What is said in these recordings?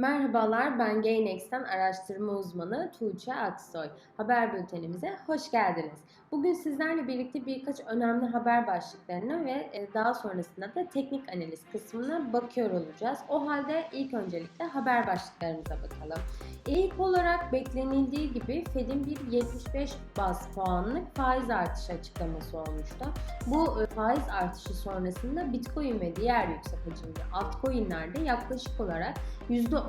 Merhabalar, ben Gainex'ten araştırma uzmanı Tuğçe Aksoy. Haber bültenimize hoş geldiniz. Bugün sizlerle birlikte birkaç önemli haber başlıklarına ve e, daha sonrasında da teknik analiz kısmına bakıyor olacağız. O halde ilk öncelikle haber başlıklarımıza bakalım. İlk olarak beklenildiği gibi Fed'in bir 75 bas puanlık faiz artışı açıklaması olmuştu. Bu e, faiz artışı sonrasında Bitcoin ve diğer yüksek hacimli altcoin'lerde yaklaşık olarak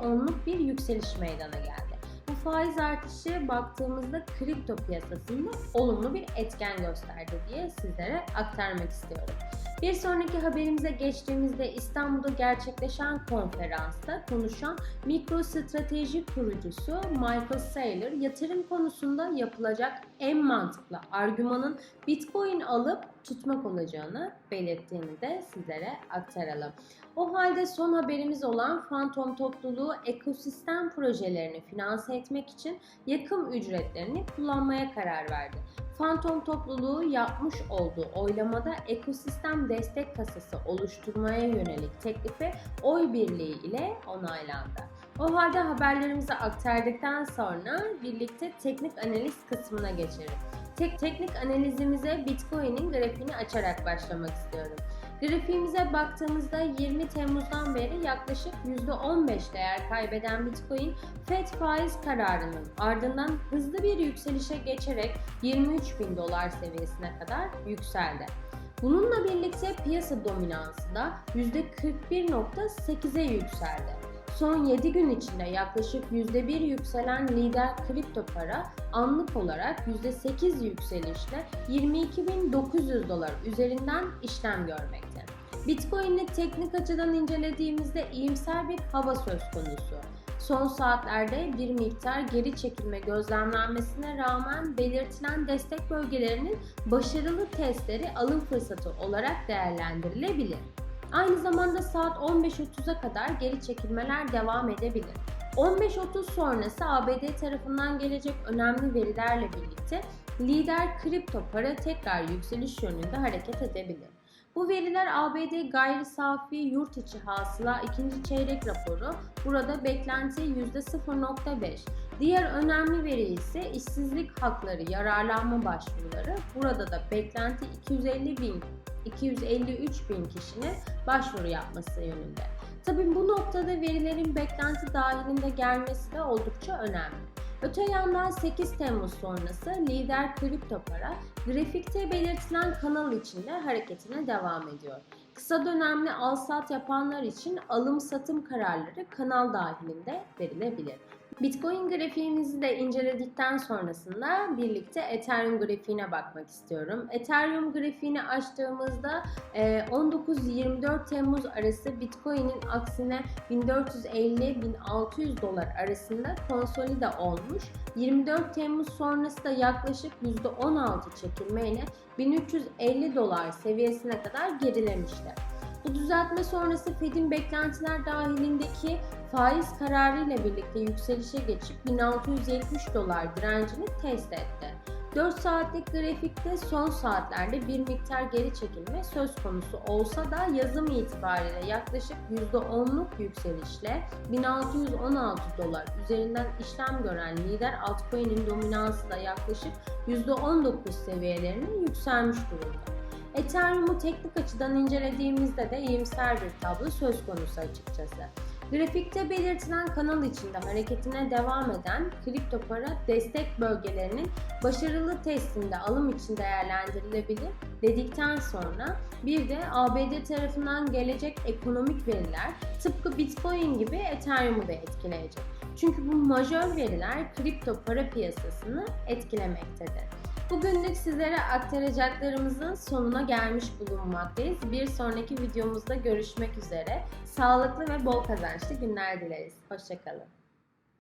%10'luk bir yükseliş meydana geldi. Bu faiz artışı baktığımızda kripto piyasasında olumlu bir etken gösterdi diye sizlere aktarmak istiyorum. Bir sonraki haberimize geçtiğimizde İstanbul'da gerçekleşen konferansta konuşan MicroStrateji kurucusu Michael Saylor yatırım konusunda yapılacak en mantıklı argümanın Bitcoin alıp tutmak olacağını belirttiğini de sizlere aktaralım. O halde son haberimiz olan Phantom topluluğu ekosistem projelerini finanse etmek için yakım ücretlerini kullanmaya karar verdi. Phantom topluluğu yapmış olduğu oylamada ekosistem destek kasası oluşturmaya yönelik teklifi oy birliği ile onaylandı. O halde haberlerimizi aktardıktan sonra birlikte teknik analiz kısmına geçelim. Tek teknik analizimize Bitcoin'in grafiğini açarak başlamak istiyorum. Grafiğimize baktığımızda 20 Temmuz'dan beri yaklaşık %15 değer kaybeden Bitcoin FED faiz kararının ardından hızlı bir yükselişe geçerek 23 bin dolar seviyesine kadar yükseldi. Bununla birlikte piyasa dominansı da %41.8'e yükseldi. Son 7 gün içinde yaklaşık %1 yükselen lider kripto para anlık olarak %8 yükselişle 22.900 dolar üzerinden işlem görmekte. Bitcoin'i teknik açıdan incelediğimizde iyimser bir hava söz konusu. Son saatlerde bir miktar geri çekilme gözlemlenmesine rağmen belirtilen destek bölgelerinin başarılı testleri alım fırsatı olarak değerlendirilebilir. Aynı zamanda saat 15.30'a kadar geri çekilmeler devam edebilir. 15.30 sonrası ABD tarafından gelecek önemli verilerle birlikte lider kripto para tekrar yükseliş yönünde hareket edebilir. Bu veriler ABD gayri safi yurt içi hasıla ikinci çeyrek raporu. Burada beklenti %0.5. Diğer önemli veri ise işsizlik hakları yararlanma başvuruları. Burada da beklenti 250 bin 253 bin kişinin başvuru yapması yönünde. Tabii bu noktada verilerin beklenti dahilinde gelmesi de oldukça önemli. Öte yandan 8 Temmuz sonrası lider kripto para grafikte belirtilen kanal içinde hareketine devam ediyor. Kısa dönemli al sat yapanlar için alım satım kararları kanal dahilinde verilebilir. Bitcoin grafiğimizi de inceledikten sonrasında birlikte Ethereum grafiğine bakmak istiyorum. Ethereum grafiğini açtığımızda 19-24 Temmuz arası Bitcoin'in aksine 1450-1600 dolar arasında konsolide olmuş. 24 Temmuz sonrası da yaklaşık %16 çekilmeyle 1350 dolar seviyesine kadar gerilemişler. Bu düzeltme sonrası Fed'in beklentiler dahilindeki faiz kararı ile birlikte yükselişe geçip 1670 dolar direncini test etti. 4 saatlik grafikte son saatlerde bir miktar geri çekilme söz konusu olsa da yazım itibariyle yaklaşık %10'luk yükselişle 1616 dolar üzerinden işlem gören lider altcoin'in dominansı da yaklaşık %19 seviyelerine yükselmiş durumda. Ethereum'u teknik açıdan incelediğimizde de iyimser bir tablo söz konusu açıkçası. Grafikte belirtilen kanal içinde hareketine devam eden kripto para destek bölgelerinin başarılı testinde alım için değerlendirilebilir dedikten sonra bir de ABD tarafından gelecek ekonomik veriler tıpkı Bitcoin gibi Ethereum'u da etkileyecek. Çünkü bu majör veriler kripto para piyasasını etkilemektedir. Bugünlük sizlere aktaracaklarımızın sonuna gelmiş bulunmaktayız. Bir sonraki videomuzda görüşmek üzere. Sağlıklı ve bol kazançlı günler dileriz. Hoşçakalın.